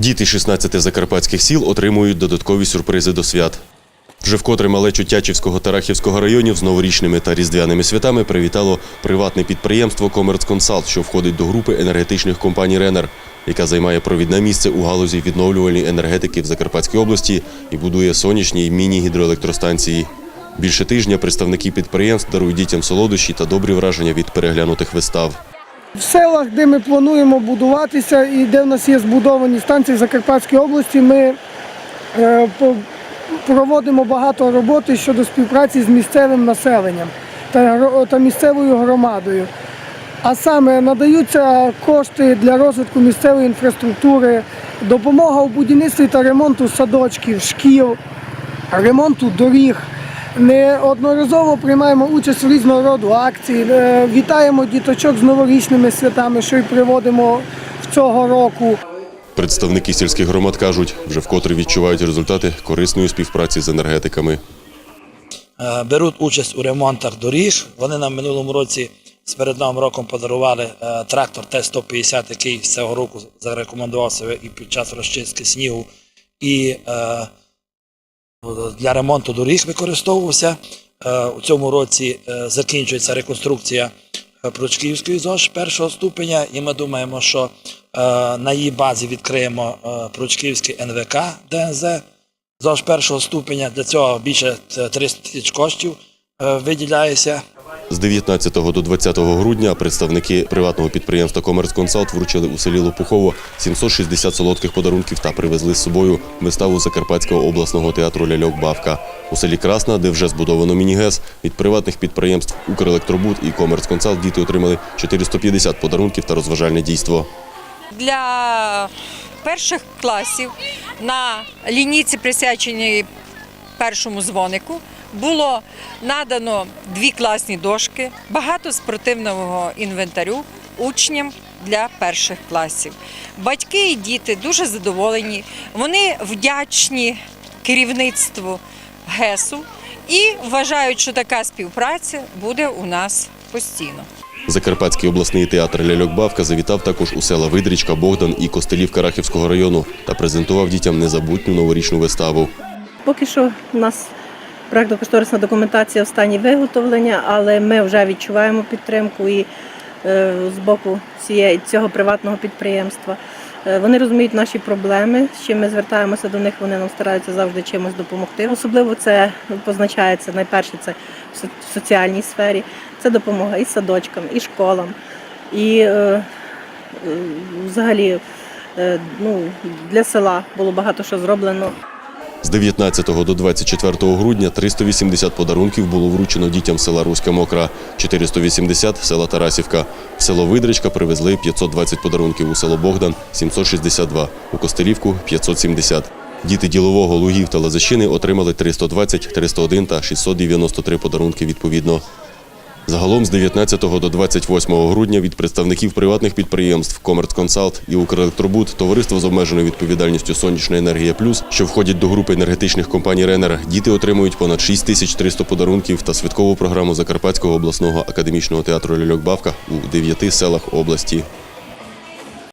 Діти 16 закарпатських сіл отримують додаткові сюрпризи до свят. Вже вкотре малечу Тячівського та Рахівського районів з новорічними та різдвяними святами привітало приватне підприємство Комерцконсалт, що входить до групи енергетичних компаній Ренер, яка займає провідне місце у галузі відновлювальної енергетики в Закарпатській області і будує сонячні міні-гідроелектростанції. Більше тижня представники підприємств дарують дітям солодощі та добрі враження від переглянутих вистав. В селах, де ми плануємо будуватися і де в нас є збудовані станції в Закарпатській області, ми е, проводимо багато роботи щодо співпраці з місцевим населенням та місцевою громадою. А саме надаються кошти для розвитку місцевої інфраструктури, допомога у будівництві та ремонту садочків, шкіл, ремонту доріг. Неодноразово приймаємо участь в різного роду акції. Е, Вітаємо діточок з новорічними святами, що й приводимо в цього року. Представники сільських громад кажуть, вже вкотре відчувають результати корисної співпраці з енергетиками. е, беруть участь у ремонтах доріг. Вони нам минулому році з перед новим роком подарували е, трактор Т-150, який з цього року зарекомендував себе і під час розчистки снігу, і е, для ремонту доріг використовувався. Е, у цьому році е, закінчується реконструкція е, Прочківської ЗОЖ першого ступеня, і ми думаємо, що на її базі відкриємо Прочківський НВК ДНЗ. ЗОЖ першого ступеня для цього більше е, 300 тисяч коштів виділяється. З 19 до 20 грудня представники приватного підприємства Комерцконсалт вручили у селі Лопухово 760 солодких подарунків та привезли з собою виставу Закарпатського обласного театру Ляльок Бавка. У селі Красна, де вже збудовано міні-ГЕС, від приватних підприємств Укрелектробуд і Комерцконсалт діти отримали 450 подарунків та розважальне дійство. для перших класів на лінійці, присвяченій першому дзвонику, було надано дві класні дошки, багато спортивного інвентарю учням для перших класів. Батьки і діти дуже задоволені, вони вдячні керівництву ГЕСу і вважають, що така співпраця буде у нас постійно. Закарпатський обласний театр Ляльок Бавка завітав також у села Видрічка, Богдан і Костелівка Рахівського району та презентував дітям незабутню новорічну виставу. Поки що у нас проєктно-кошторисна документація в стані виготовлення, але ми вже відчуваємо підтримку і е, з боку цього приватного підприємства. Е, Вони розуміють наші проблеми, з чим ми звертаємося до них, вони нам стараються завжди чимось допомогти. Особливо це позначається найперше це в соціальній сфері. Це допомога і садочкам, і школам, і е, взагалі ну, для села було багато що зроблено. З 19 до 24 грудня 380 подарунків було вручено дітям села Руська Мокра, 480 – села Тарасівка. В село Видричка привезли 520 подарунків, у село Богдан – 762, у Костелівку – 570. Діти Ділового, Лугів та Лазащини отримали 320, 301 та 693 подарунки відповідно. Загалом з 19 до 28 грудня від представників приватних підприємств Комерцконсалт і Укрелектробуд товариство з обмеженою відповідальністю Сонячна енергія плюс, що входять до групи енергетичних компаній Ренер, діти отримують понад 6300 подарунків та святкову програму Закарпатського обласного академічного театру Ляльок Бавка у дев'яти селах області.